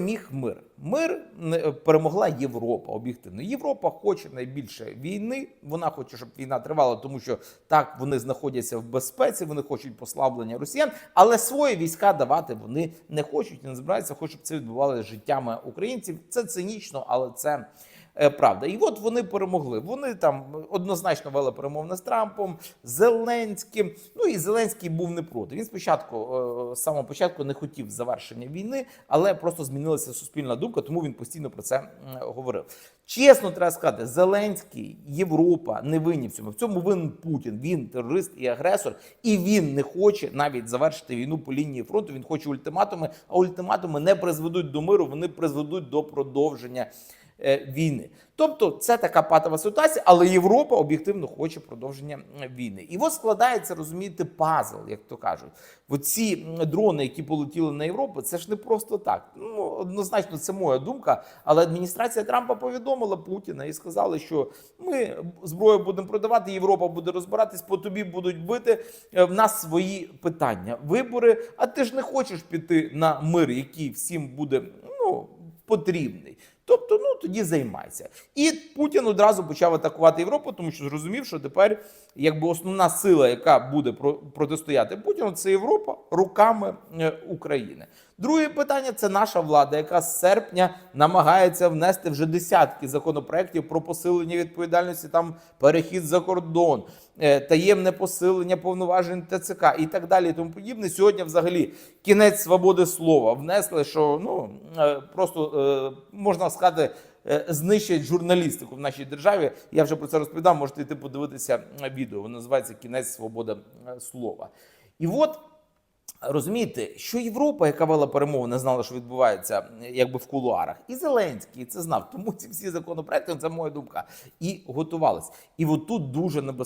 Міг мир. Мир не- перемогла Європа об'єктивно. Європа хоче найбільше війни. Вона хоче, щоб війна тривала, тому що так вони знаходяться в безпеці, вони хочуть послаблення росіян, але свої війська давати вони не хочуть не збираються, хочуть, щоб це відбувалося життями українців. Це цинічно, але це. Е, Правда, і от вони перемогли. Вони там однозначно вели перемовини з Трампом, Зеленським. Ну і Зеленський був не проти. Він спочатку е, з самого початку не хотів завершення війни, але просто змінилася суспільна думка, тому він постійно про це говорив. Чесно, треба сказати, Зеленський, Європа не винні в цьому. В цьому винен Путін. Він терорист і агресор, і він не хоче навіть завершити війну по лінії фронту. Він хоче ультиматуми, а ультиматуми не призведуть до миру, вони призведуть до продовження е, війни. Тобто це така патова ситуація, але Європа об'єктивно хоче продовження війни. І от складається, розумієте, пазл, як то кажуть. Оці дрони, які полетіли на Європу, це ж не просто так. Ну однозначно, це моя думка. Але адміністрація Трампа повідомила Путіна і сказали, що ми зброю будемо продавати, Європа буде розбиратись, по тобі будуть бити. Е, В нас свої питання, вибори. А ти ж не хочеш піти на мир, який всім буде ну потрібний. Тобто, ну тоді займайся. І Путін одразу почав атакувати Європу, тому що зрозумів, що тепер якби основна сила, яка буде про- протистояти Путіну, це Європа руками е, України. Друге питання це наша влада, яка з серпня намагається внести вже десятки законопроєктів про посилення відповідальності, там перехід за кордон, е, таємне посилення повноважень ТЦК і так далі. Тому подібне. Сьогодні, взагалі, кінець свободи слова внесли, що ну е, просто можна сказати. Е, Знищать журналістику в нашій державі. Я вже про це розповідав. Можете йти подивитися е, відео. Воно називається Кінець свободи е, слова. І от Розумієте, що Європа, яка вела перемовини, знала, що відбувається якби в кулуарах, і Зеленський це знав. Тому ці всі законопроекти, це моя думка, і готувались. І от тут дуже небезпечно.